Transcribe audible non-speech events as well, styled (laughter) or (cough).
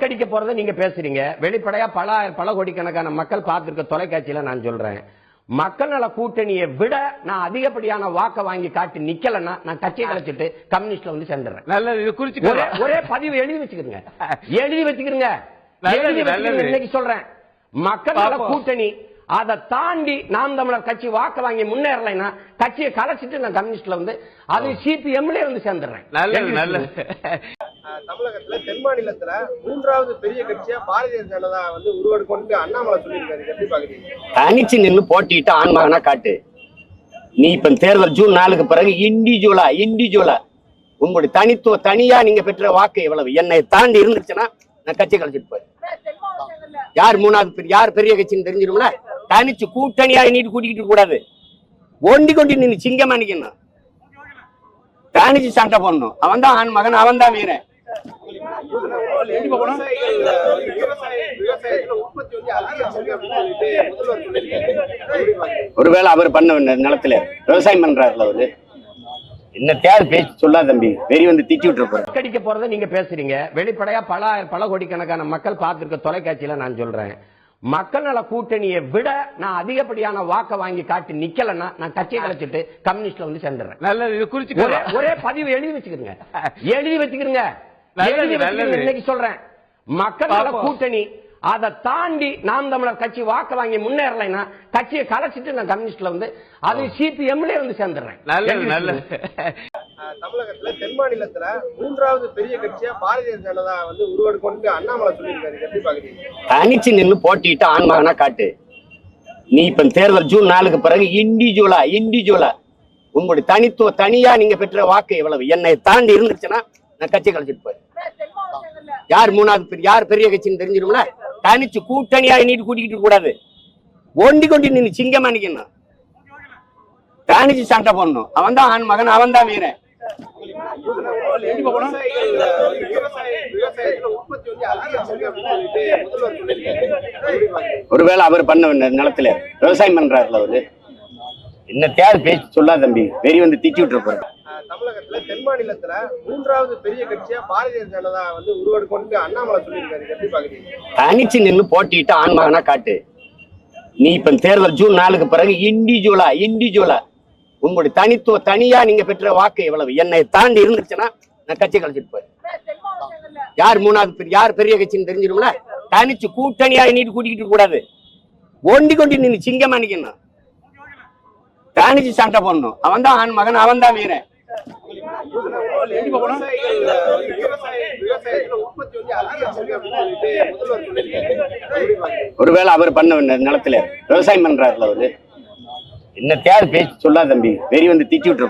தோற்கடிக்க போறதை நீங்க பேசுறீங்க. வெளிப்படையா பல பல கோடிக்கணக்கான மக்கள் பார்த்திருக்க தொலைக்காட்சியில நான் சொல்றேன். மக்கள் நல கூட்டணியை விட நான் அதிகப்படியான வாக்க வாங்கி காட்டி நிக்கலன்னா நான் கட்சியை கலைச்சிட்டு கம்யூனிஸ்ட்ல வந்து சேர்ந்துடுறேன். ஒரே பதிவு எழுதி வச்சுக்கிறீங்க (laughs) எழுதி வச்சுக்கிறீங்க. இன்னைக்கு சொல்றேன். மக்கள் நல. கூட்டணி அதை தாண்டி நாம் தமிழர் கட்சி வாக்கு வாங்கி முன்னேறலைன்னா கட்சியை கலைச்சிட்டு நான் கம்யூனிஸ்ட்ல வந்து அது சிபிஎம்ல வந்து சேர்ந்துடுறேன். நல்லது நல்லது. தமிழகத்துல தென் மாநிலத்துல மூன்றாவது பெரிய கட்சியா பாரதிய ஜனதா வந்து உருவெடுக்கொண்டு அண்ணாமலை சொல்லியிருக்காரு. எப்படி பாக்குறீங்க? தனிச்சு நின்னு போட்டிட்டு ஆன்மகனா காட்டு. நீ இப்ப தேர்தல் ஜூன் நாலுக்கு பிறகு இண்டிவிஜுவலா இண்டிவிஜுவலா உங்களுடைய தனித்துவ தனியா நீங்க பெற்ற வாக்கு எவ்வளவு? என்னை தாண்டி இருந்துச்சுன்னா நான் கட்சி கழிச்சிட்டு போய் யார் மூணாவது யார் பெரிய கட்சின்னு தெரிஞ்சிரும்ல தனிச்சு கூட்டணியா நீட்டு கூட்டிக்கிட்டு கூடாது. ஒண்டி கொண்டு நின்னு சிங்கமா நிக்கணும். தனிச்சு சண்டை போடணும். அவன் தான் ஆண் மகன் அவன் தான் வீரன். ஒருவேளை அவர் பண்ண வேண்டிய நிலத்துல விவசாயம் பண்றாருல அவரு. என்ன தேவை பேச்சு சொல்லாத தம்பி. வெறி வந்து திட்டி விட்டுற போற தோற்கடிக்க போறதை நீங்க பேசுறீங்க. வெளிப்படையா பல பல கோடிக்கணக்கான மக்கள் பார்த்திருக்க தொலைக்காட்சியில நான் சொல்றேன். மக்கள் நல கூட்டணியை விட நான் அதிகப்படியான வாக்க வாங்கி காட்டி நிக்கலன்னா நான் கட்சியை கலைச்சிட்டு கம்யூனிஸ்ட்ல வந்து சேர்ந்துடுறேன். ஒரே குறிச்சுக்கலாம். ஒரே பதிவு எழுதி வச்சுக்கிறீங்க. எழுதி வச்சுக்கிறீங்க. இன்னைக்கு சொல்றேன். மக்கள் நல பாப்போம். கூட்டணி அதை தாண்டி நாம் தமிழர் கட்சி வாக்கு வாங்கி முன்னேறலைன்னா கட்சியை கலைச்சிட்டு நான் கம்யூனிஸ்ட்ல வந்து அது சிபிஎம்ல வந்து சேர்ந்துடுறேன். தமிழகத்துல தென் மாநிலத்துல மூன்றாவது பெரிய கட்சியா பாரதிய ஜனதா வந்து உருவெடுக்கொண்டு அண்ணாமலை சொல்லியிருக்காரு. இதை எப்படி பாக்குறீங்க? தனிச்சு நின்னு போட்டிட்டு ஆன்மகனா காட்டு. நீ இப்ப தேர்தல் ஜூன் நாலுக்கு பிறகு இண்டிவிஜுவலா இண்டிவிஜுவலா உங்களுடைய தனித்துவ தனியா நீங்க பெற்ற வாக்கு எவ்வளவு? என்னை தாண்டி இருந்துச்சுன்னா நான் கட்சி கலைச்சிட்டு போய் யார் மூணாவது யார் பெரிய கட்சின்னு தெரிஞ்சிடும்ல தனிச்சு கூட்டணியா நீட்டு கூட்டிக்கிட்டு கூடாது. ஒண்டி கொண்டி நின்று சிங்கமா நிக்கணும். தனிச்சு சண்டை போடணும். அவன் தான் ஆண் மகன் அவன் தான் வீரன். ஒருவேளை அவர் பண்ண நிலத்துல விவசாயம் பண்றாருல அவரு. என்ன தேவை பேச்சு சொல்லாத தம்பி. வெறி வந்து திட்டி விட்டுற போறேன் தமிழகத்துல தென் மாநிலத்துல மூன்றாவது பெரிய கட்சியா பாரதிய ஜனதா வந்து உருவெடுக்கொண்டு அண்ணாமலை சொல்லியிருக்காரு. எப்படி பாக்குறீங்க? தனிச்சு நின்னு போட்டிட்டு ஆன்மகனா காட்டு. நீ இப்ப தேர்தல் ஜூன் நாலுக்கு பிறகு இண்டிவிஜுவலா இண்டிவிஜுவலா உங்களுடைய தனித்துவ தனியா நீங்க பெற்ற வாக்கு எவ்வளவு? என்னை தாண்டி இருந்துச்சுன்னா நான் கட்சி கழிச்சிட்டு போய் யார் மூணாவது யார் பெரிய கட்சின்னு தெரிஞ்சிடும்ல தனிச்சு கூட்டணியா நீட்டு கூட்டிக்கிட்டு கூடாது. ஒண்டி கொண்டு நின்னு சிங்கமா நிக்கணும். தனிச்சு சண்டை போடணும். அவன் தான் ஆண் மகன் அவன் தான் வீரன். ஒருவேளை அவர் பண்ண நிலத்துல விவசாயம் பண்றாருல அவரு. என்ன தேர் பேச்சு சொல்லாத தம்பி. வெறி வந்து திட்டி விட்டுற